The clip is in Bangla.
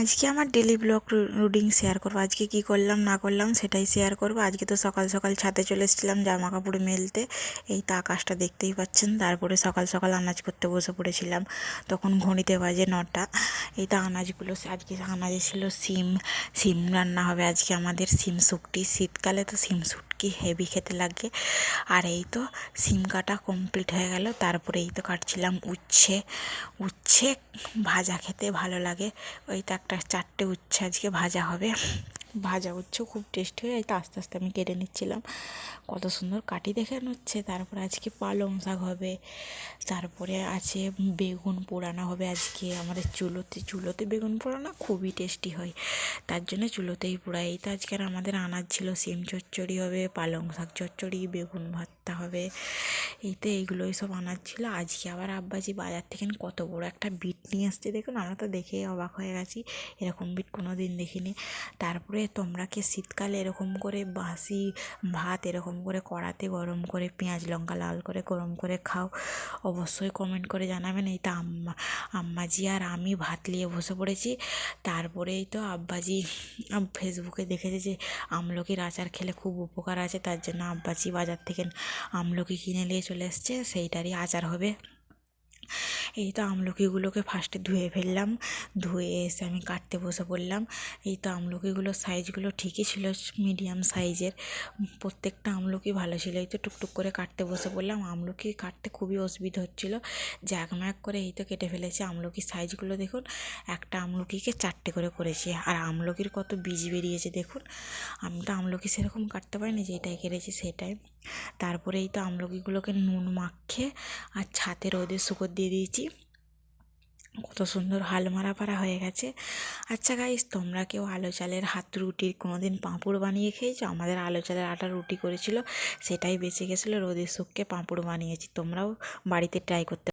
আজকে আমার ডেলি ব্লগ রুটিন শেয়ার করব। আজকে কী করলাম, না করলাম সেটাই শেয়ার করব। আজকে তো সকাল সকাল ছাদে চলে এসেছিলাম জামা কাপড় মেলতে। এই তো আকাশটা দেখতেই পাচ্ছেন। তারপরে সকাল সকাল আনাজ করতে বসে পড়েছিলাম। তখন ঘড়িতে বাজে নটা। এই তো আনাজগুলো আজকে আনাজে ছিল সিম। সিম রান্না হবে আজকে আমাদের সিম শুটকি শীতকালে তো সিম শুটকি হেভি খেতে লাগে। আর এই তো সিম কাটা কমপ্লিট হয়ে গেল। তারপরে এই তো কাটছিলাম উচ্ছে। উচ্ছে ভাজা খেতে ভালো লাগে। ওই তো একটা চারটে উচ্ছে আজকে ভাজা হবে। ভাজা উচ্ছে খুব টেস্টি হয় তো আস্তে আস্তে আমি কেটে নিচ্ছিলাম। কত সুন্দর কাটি দেখে হচ্ছে, তারপরে আজকে পালং শাক হবে, তারপরে আছে বেগুন পোড়ানো হবে আজকে, আমাদের চুলোতে চুলোতে বেগুন পোড়ানো খুবই টেস্টি হয়, তার জন্য চুলোতেই পোড়াই। এই তো আজকে আর আমাদের আনাজ ছিল সিম চচ্চড়ি হবে, পালং শাক চচ্চড়ি, বেগুন ভর্তা হবে, এই তো এইগুলোই সব আনাজ ছিল। আজকে আবার আব্বাজি বাজার থেকে কত বড় একটা বিট নিয়ে আসছে, দেখুন আমরা তো দেখেই অবাক হয়ে গেছি, এরকম বিট কোনো দিন দেখিনি। তারপরে তোমরা কি শীতকালে এরকম করে বাসি ভাত এরকম করে কড়াতে গরম করে, পেঁয়াজ, লঙ্কা লাল করে, গরম করে খাও। অবশ্যই কমেন্ট করে জানাবেন এই তো আম্মা, আম্মাজি আর আমি ভাত নিয়ে বসে পড়েছি। তারপরেই তো আব্বাজি ফেসবুকে দেখেছে যে, আমলকির আচার খেলে খুব উপকার আছে, তার জন্য আব্বাজি বাজার থেকে আমলকি কিনে নিয়ে চলে এসছে, সেইটারই আচার হবে। এই তো আমলকিগুলোকে ফার্স্টে ধুয়ে ফেললাম। ধুয়ে এসে আমি কাটতে বসে পড়লাম। এই তো আমলকিগুলোর সাইজগুলো ঠিকই ছিল মিডিয়াম সাইজের প্রত্যেকটা আমলকি ভালো ছিল। এই তো টুকটুক করে কাটতে বসে পড়লাম। আমলকি কাটতে খুবই অসুবিধা হচ্ছিল। জ্যাক ম্যাক করে এই তো কেটে ফেলেছি। আমলকির সাইজগুলো দেখুন, একটা আমলকিকে চারটে করে করেছি। আর আমলকির কত বীজ বেরিয়েছে দেখুন। আমি তো আমলকি সেরকম কাটতে পারিনি, যেটাই কেটেছি সেটাই। তারপরে এই তো আমলকিগুলোকে নুন মাখিয়ে আর ছাতে রোদে শুকো দিয়ে দিয়েছি। কত সুন্দর হালমারা পারা হয়ে গেছে। আচ্ছা গাইস তোমরা কেউ আলো চালের হাত রুটির কোনো দিন পাঁপড় বানিয়ে খেয়েছো? আমাদের আলো চালের আটা রুটি করেছিল, সেটাই বেঁচে গেছিল রোদের সুখকে পাঁপড় বানিয়েছি। তোমরাও বাড়িতে ট্রাই করতে